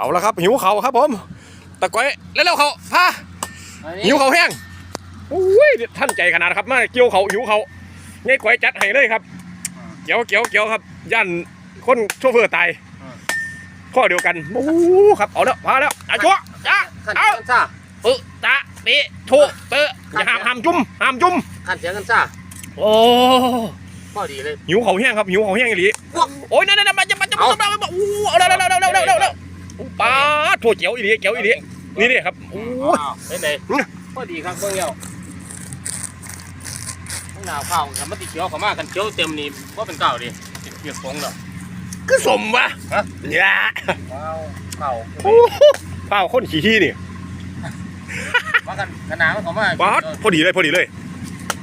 เอาละครับ หิวเขาครับผมตะก้อยแล้วเร็วเขาพาหิวเขาแห้งโอ้ยท่านใจขนาดครับมาเกี่ยวเขาหิวเขาไงก้อยจัดให้เลยครับ เกี่ยวเกี่ยวเกี่ยวครับย่านคนโชเฟอร์ตายอืมข้อเดียวกันโอ้ครับเอาแล้วพาแล้วอะจ้วจ้าขันเอาเสียงกันซ่าเออตะเตะโถเตะอย่าห้ามห้ามจุ่มห้ามจุ่มขันเสียงกันซ่าโอ้พอดีเลยหิวเขาแห้งครับหิวเขาแห้งอีหลีโอ้ยนั่นนั่นมันจะมันจะมันจะมันจะอู้เอาแล้วแล้วแล้วแล้วแล้วแล้วป้าดโถเจียวอีหลีเจียวอีหลีนี่นี่ครับโอ้ยอ้าวเป็นไงอืมพอดีครับเบิ่งแล้วหนาวข้าวกับมันติเขียวเข้ามากันเขียวเต็มนี่ว่าเป็นเก่าดิติดเปียกฟงเหรอคือสมวะฮะเนี่ยว้าวเก่าโอ้โหเปล่าคนขี้ที่นี่มากันขนาดมันเข้ามาป้าดพอดีเลยพอดีเลย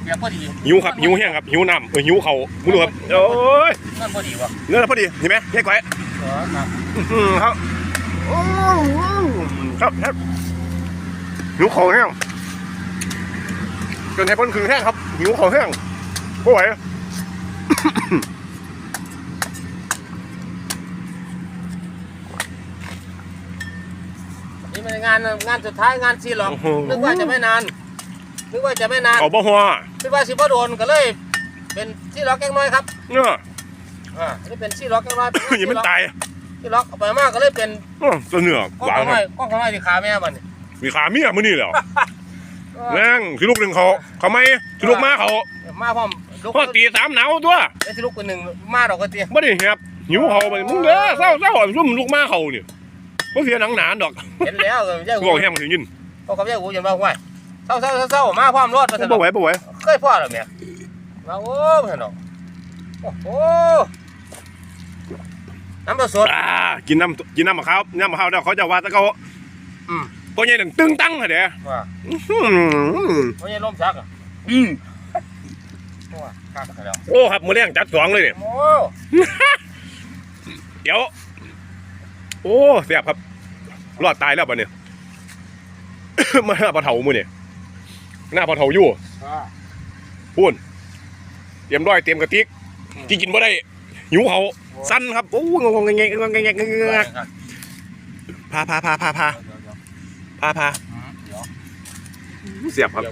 เปียกพอดีหิวครับหิวแห้งครับหิวน้ำเออหิวเขามึงดูครับโอ้ยนั่นพอดีวะเนื้อพอดีเห็นไหมแค่ไก่เออครับอืม ครับโอ้ครับครับหิวเขาแห้งจนให้พ้นคืนแห้งครับหิวเขาแห้งไม่ไหวนี่มันงานงานสุดท้ายงานซีหรอกนึกว่าจะไม่นานนึกว่าจะไม่นานเอาบ่หัวคิดว่าสิบ่โดนก็เลย เป็นซีล็อกแกงน้อยครับเนี่ยอ่านี่เป็นซีล็อกแกงน้อยเป็นอย่ามันตาย ซีล็อกเอาไปมากก็เลยเป็นอ้อตัวเนื้อก้องหวานข้าวคไม้รับก้องข้าวไม้ที่ขาแม่มันนี่มีขาเมียมื้อนี่แหล้วแม่งสิลูกหนึ่งเขาเขาไม่สิลูกมาเขามาพร้อมลูกพอตีสามหนาวตัวไอ้ที่ลูกคนหนึ่งมาดอกกระเตียไม่ได้ครับหิวเขาไปมึงเด้อเศร้าเศร้าซุ่มลูกมาเขาเนี่ยบ่เสียหนังหนานดอกเห็นแล้วก็ยายบหูอกแห้งมันถึงยินก็กับยายหูจนว่าห้วยเศร้าเศร้าเศร้าเศร้ามาพร้อมรถมาสบ่นุกไหวบ่ไหวเคยพ่อหรอแม่มาโอ้มาสนุกโอ้โห น้ำผสมอ่ากินน้ำกินน้ำมะพร้าวน้ำมะพร้าวแล้วเขาจะว่าแตะเขาอืมตัวใหญ่หนึ่งตึงตั้งเหรอเด้ว่าอื้อหือไม่ใช่ล้มชักอะอืมว่าข้ากันแล้วโอ้ครับมื้อแรงจัดสองเลยเนี่ย โอ้เดี๋ยว โอ้เสียบครับ รอดตายแล้วปะเนี่ย มาหน้าปลาเถามือเนี่ยหน้าปลาเถาอยู่ว่า พูนเตรียมร้อยเตรียมกระติกที่กินบ่ได้หิวเขา สั้นครับโอ้งงงงงงงงงงงพาพาพาพาพาเดี๋ยวเดี๋ยวพาพาเสียบครับ